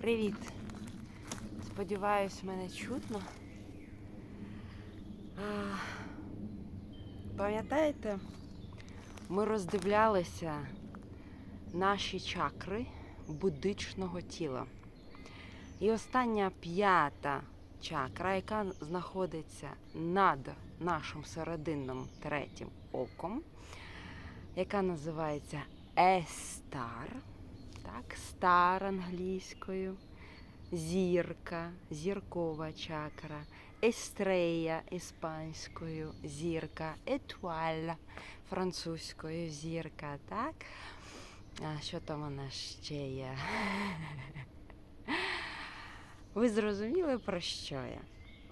Привіт! Сподіваюсь, мене чутно. Пам'ятаєте, ми роздивлялися наші чакри будичного тіла. І остання п'ята чакра, яка знаходиться над нашим серединним третім оком, яка називається Естар, так, стар англійською, зірка, зіркова чакра, естрея іспанською, зірка, етуаль французькою зірка, так? А що там нас ще є? Ви зрозуміли про що я?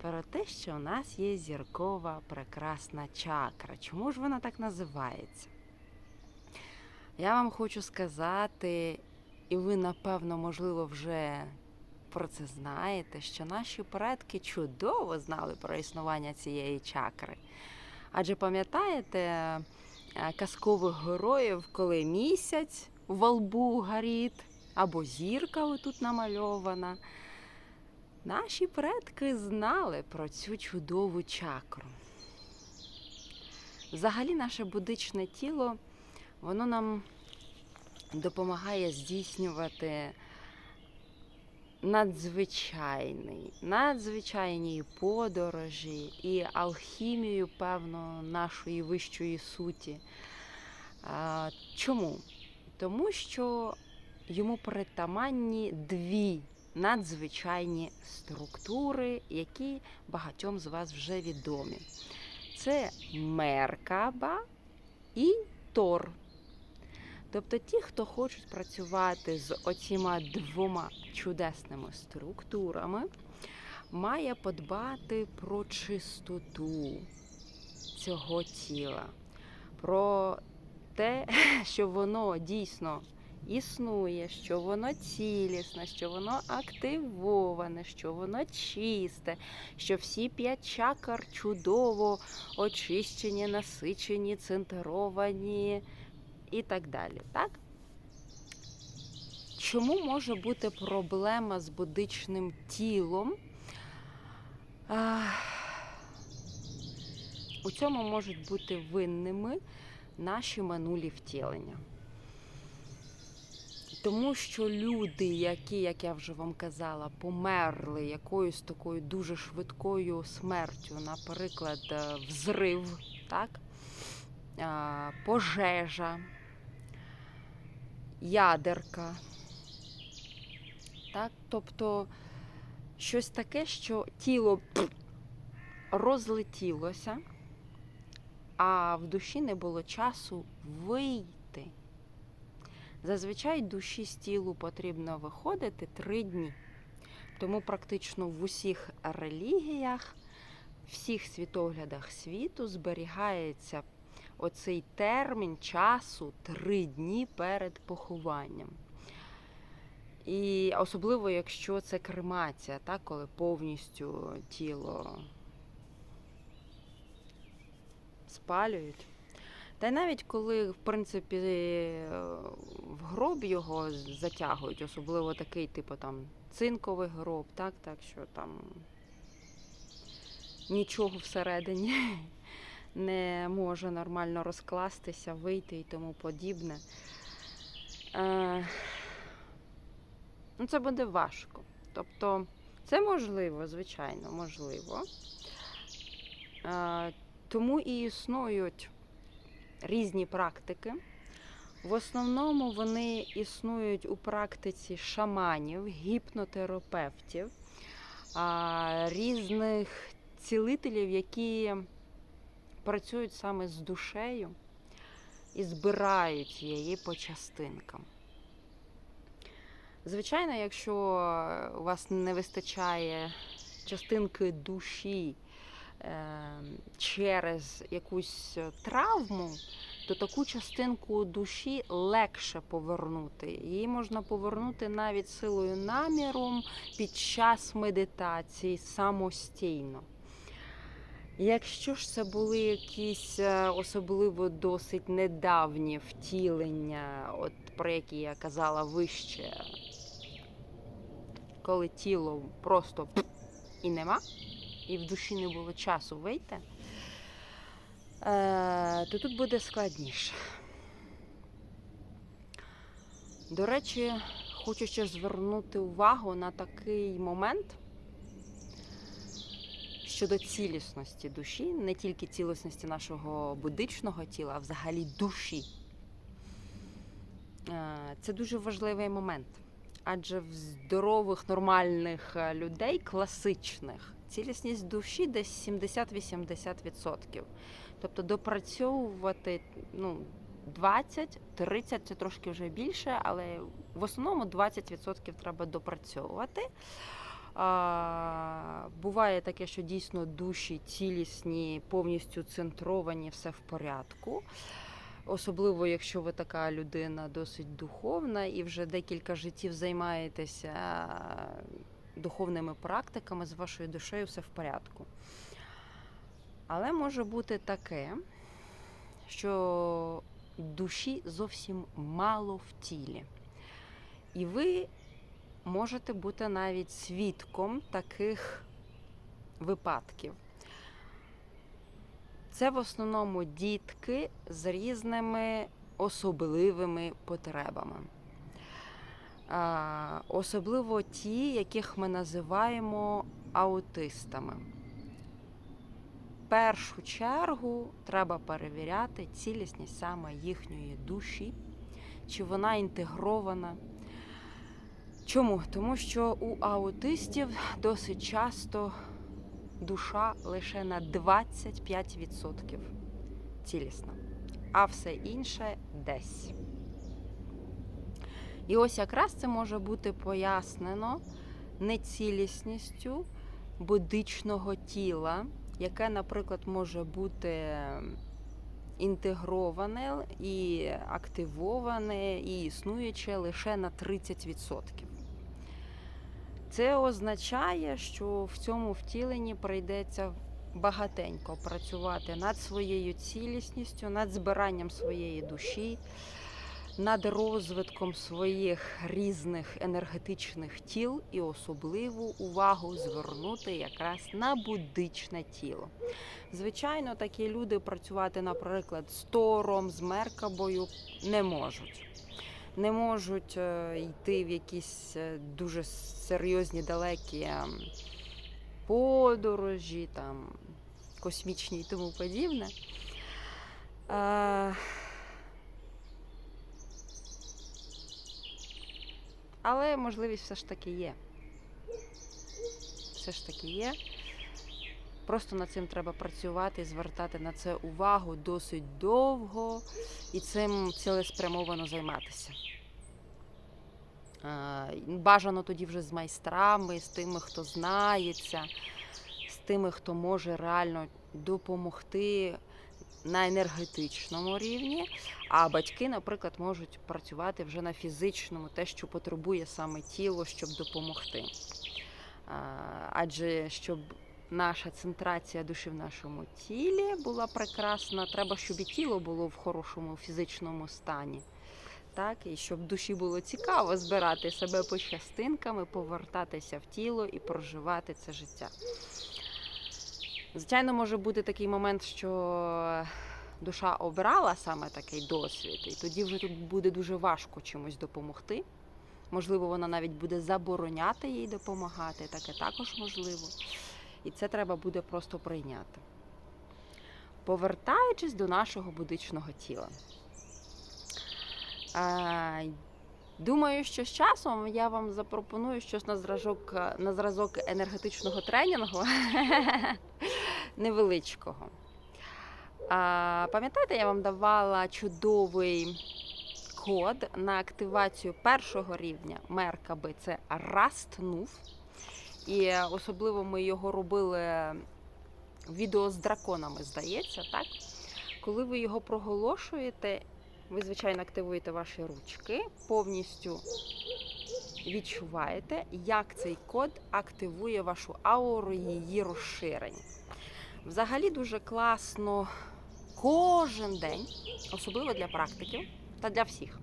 Про те, що у нас є зіркова прекрасна чакра. Чому ж вона так називається? Я вам хочу сказати, і ви, напевно, можливо, вже про це знаєте, що наші предки чудово знали про існування цієї чакри. Адже пам'ятаєте е, казкових героїв, коли місяць в лбу горить, або зірка отут намальована. Наші предки знали про цю чудову чакру. Взагалі, наше будичне тіло, воно нам допомагає здійснювати надзвичайний, надзвичайні подорожі і алхімію, певно, нашої вищої суті. Чому? Тому що йому притаманні дві надзвичайні структури, які багатьом з вас вже відомі. Це Меркаба і Тор. Тобто ті, хто хочуть працювати з оціма двома чудесними структурами, має подбати про чистоту цього тіла, про те, що воно дійсно існує, що воно цілісне, що воно активоване, що воно чисте, що всі п'ять чакр чудово очищені, насичені, центровані і так далі. Так? Чому може бути проблема з будичним тілом? У цьому можуть бути винними наші минулі втілення. Тому що люди, які, як я вже вам казала, померли якоюсь такою дуже швидкою смертю, наприклад, е, взрив, так? пожежа, ядерка. Так? Тобто щось таке, що тіло розлетілося, а в душі не було часу вийти. Зазвичай душі з тілу потрібно виходити три дні. Тому практично в усіх релігіях, всіх світоглядах світу зберігається оцей термін часу три дні перед похованням. І особливо, якщо це кремація, так, коли повністю тіло спалюють. Та й навіть коли, в принципі, в гроб його затягують, особливо такий, типу там цинковий гроб, так, так що там нічого всередині не може нормально розкластися, вийти і тому подібне. Е, ну, це буде важко. Тобто, це можливо, звичайно, можливо. Е, тому і існують різні практики. В основному вони існують у практиці шаманів, гіпнотерапевтів, різних цілителів, які працюють саме з душею і збирають її по частинкам. Звичайно, якщо у вас не вистачає частинки душі е, через якусь травму, то таку частинку душі легше повернути. Її можна повернути навіть силою наміру під час медитації самостійно. Якщо ж це були якісь е, особливо досить недавні втілення, от про які я казала вище, коли тіло просто і нема, і в душі не було часу вийти, е, то тут буде складніше. До речі, хочу ще звернути увагу на такий момент щодо цілісності душі, не тільки цілісності нашого будичного тіла, а взагалі душі. Е, Це дуже важливий момент. Адже в здорових, нормальних е, людей, класичних, цілісність душі десь 70-80%. Тобто допрацьовувати ну, 20-30 це трошки вже більше, але в основному 20% треба допрацьовувати. А, буває таке, що дійсно душі цілісні, повністю центровані, все в порядку. Особливо, якщо ви така людина досить духовна і вже декілька життів займаєтеся духовними практиками, з вашою душею все в порядку. Але може бути таке, що душі зовсім мало в тілі. І ви можете бути навіть свідком таких випадків. Це в основному дітки з різними особливими потребами. Особливо ті, яких ми називаємо аутистами. В першу чергу треба перевіряти цілісність саме їхньої душі, чи вона інтегрована. Чому? Тому що у аутистів досить часто душа лише на 25% цілісна, а все інше десь. І ось якраз це може бути пояснено нецілісністю будичного тіла, яке, наприклад, може бути інтегроване і активоване, і існуюче лише на 30%. Це означає, що в цьому втіленні прийдеться багатенько працювати над своєю цілісністю, над збиранням своєї душі, над розвитком своїх різних енергетичних тіл і особливу увагу звернути якраз на будичне тіло. Звичайно, такі люди працювати, наприклад, з тором, з меркабою не можуть не можуть е, йти в якісь е, дуже серйозні далекі е, подорожі, там, космічні і тому подібне. Але можливість все ж таки є. Все ж таки є. Просто над цим треба працювати, звертати на це увагу досить довго і цим цілеспрямовано займатися. Бажано тоді вже з майстрами, з тими, хто знається, з тими, хто може реально допомогти на енергетичному рівні. А батьки, наприклад, можуть працювати вже на фізичному, те, що потребує саме тіло, щоб допомогти. Адже щоб наша центрація душі в нашому тілі була прекрасна, треба, щоб і тіло було в хорошому фізичному стані. Так, І щоб душі було цікаво збирати себе по частинками, повертатися в тіло і проживати це життя. Звичайно, може бути такий момент, що душа обрала саме такий досвід, і тоді вже тут буде дуже важко чимось допомогти. Можливо, вона навіть буде забороняти їй допомагати, таке також можливо. І це треба буде просто прийняти. Повертаючись до нашого будичного тіла. Думаю, що з часом я вам запропоную щось на зразок, на зразок енергетичного тренінгу невеличкого. Пам'ятаєте, я вам давала чудовий код на активацію першого рівня меркаби це Растнув. І особливо ми його робили відео з драконами, здається, так? Коли ви його проголошуєте, ви, звичайно, активуєте ваші ручки, повністю відчуваєте, як цей код активує вашу ауру її розширення. Взагалі дуже класно кожен день, особливо для практиків та для всіх.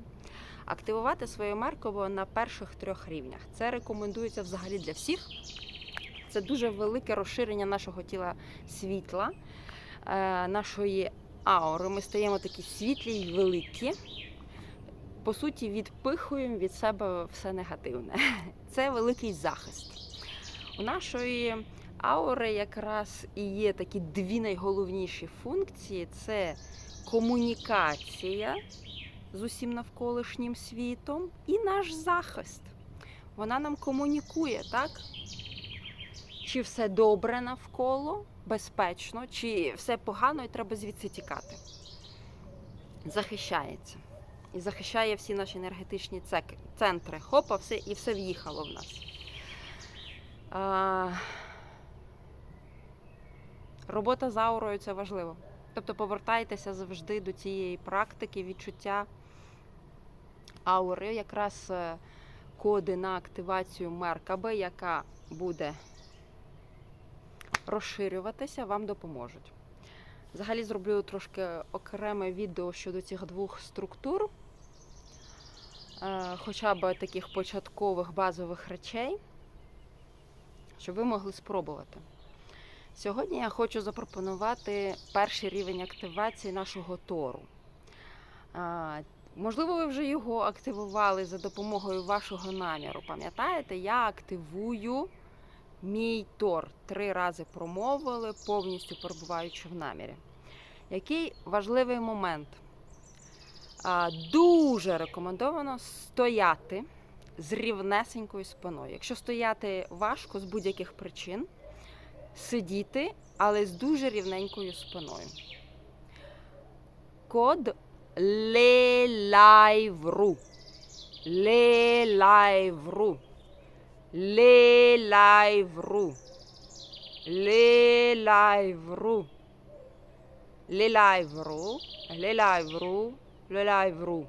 Активувати своє мерково на перших трьох рівнях. Це рекомендується взагалі для всіх. Це дуже велике розширення нашого тіла світла, е, нашої аури. Ми стаємо такі світлі й великі. По суті, відпихуємо від себе все негативне. Це великий захист. У нашої аури якраз і є такі дві найголовніші функції: це комунікація з усім навколишнім світом і наш захист. Вона нам комунікує, так? Чи все добре навколо, безпечно, чи все погано і треба звідси тікати. Захищається. І захищає всі наші енергетичні центри. Хопа, все, і все в'їхало в нас. А, робота з аурою це важливо. Тобто повертайтеся завжди до цієї практики, відчуття аури, якраз е, коди на активацію Меркаби, яка буде розширюватися, вам допоможуть. Взагалі зроблю трошки окреме відео щодо цих двох структур, е, хоча б таких початкових базових речей, щоб ви могли спробувати. Сьогодні я хочу запропонувати перший рівень активації нашого тору. Можливо, ви вже його активували за допомогою вашого наміру. Пам'ятаєте, я активую мій тор. Три рази промовили, повністю перебуваючи в намірі. Який важливий момент? Дуже рекомендовано стояти з рівнесенькою спиною. Якщо стояти важко з будь-яких причин, сидіти, але з дуже рівненькою спиною. Код лелайвру. Лелайвру. Лелайвру. Лелайвру. Лелайвру. Лелайвру. Лелайвру.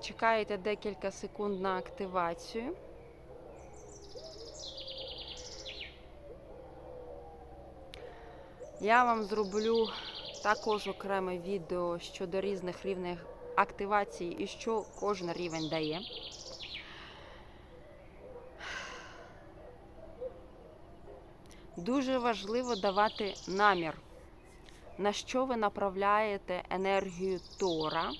Чекаєте декілька секунд на активацію. Я вам зроблю також окреме відео щодо різних рівнів активації і що кожен рівень дає. Дуже важливо давати намір, на що ви направляєте енергію Тора.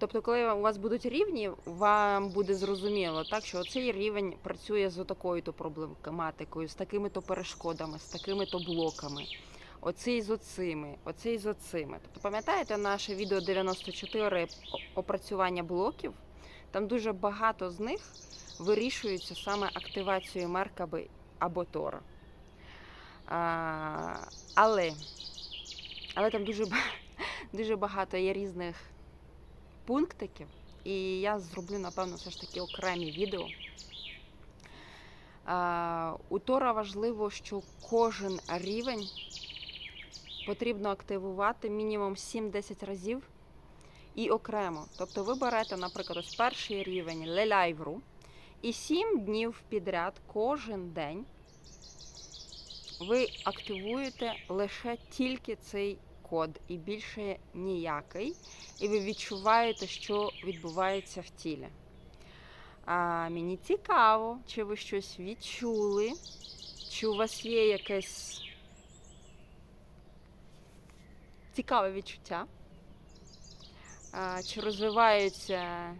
Тобто, коли у вас будуть рівні, вам буде зрозуміло, так, що цей рівень працює з такою-то проблематикою, з такими-то перешкодами, з такими-то блоками. Оцей з оцими, оцей з оцими. Тобто, пам'ятаєте наше відео 94 опрацювання блоків? Там дуже багато з них вирішуються саме активацією Меркаби або Тора. А, але, але там дуже, дуже багато є різних пунктиків, і я зроблю, напевно, все ж таки окремі відео. У Тора важливо, що кожен рівень потрібно активувати мінімум 7-10 разів і окремо. Тобто ви берете, наприклад, ось перший рівень леляйвру, і 7 днів підряд кожен день ви активуєте лише тільки цей код і більше ніякий, і ви відчуваєте, що відбувається в тілі. А, мені цікаво, чи ви щось відчули, чи у вас є якесь цікаве відчуття, а, чи розвиваються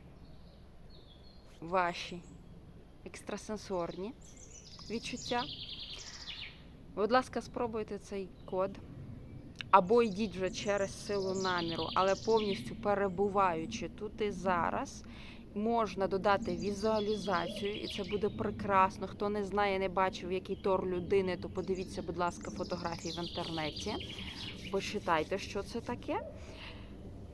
ваші екстрасенсорні відчуття. Будь ласка, спробуйте цей код. Або йдіть вже через силу наміру, але повністю перебуваючи тут і зараз, можна додати візуалізацію, і це буде прекрасно. Хто не знає, не бачив, який тор людини, то подивіться, будь ласка, фотографії в інтернеті. Почитайте, що це таке.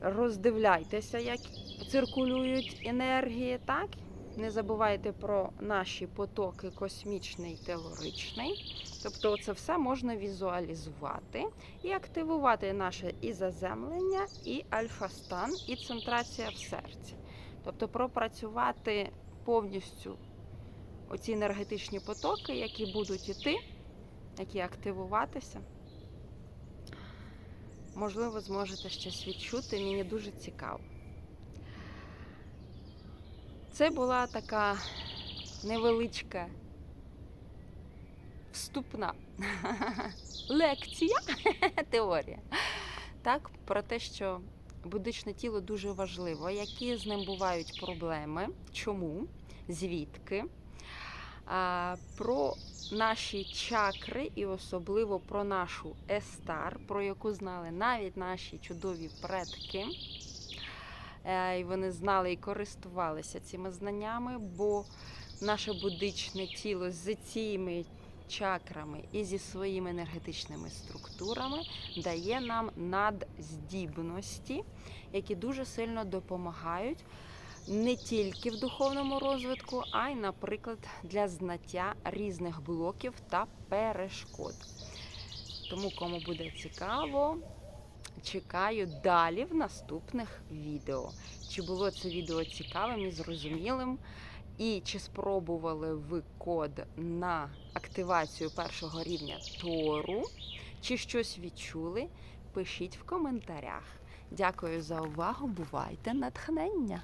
Роздивляйтеся, як циркулюють енергії, так? Не забувайте про наші потоки космічний і телоричний. Тобто це все можна візуалізувати і активувати наше і заземлення, і альфа-стан, і центрація в серці. Тобто пропрацювати повністю оці енергетичні потоки, які будуть іти які активуватися. Можливо, зможете щось відчути. Мені дуже цікаво. Це була така невеличка вступна лекція, теорія. Так, про те, що будичне тіло дуже важливо, які з ним бувають проблеми, чому, звідки, про наші чакри і особливо про нашу естар, про яку знали навіть наші чудові предки. Е, І вони знали і користувалися цими знаннями, бо наше будичне тіло з цими чакрами і зі своїми енергетичними структурами дає нам надздібності, які дуже сильно допомагають не тільки в духовному розвитку, а й, наприклад, для знаття різних блоків та перешкод. Тому, кому буде цікаво, чекаю далі в наступних відео. Чи було це відео цікавим і зрозумілим? І чи спробували ви код на активацію першого рівня Тору? Чи щось відчули? Пишіть в коментарях. Дякую за увагу. Бувайте натхнення!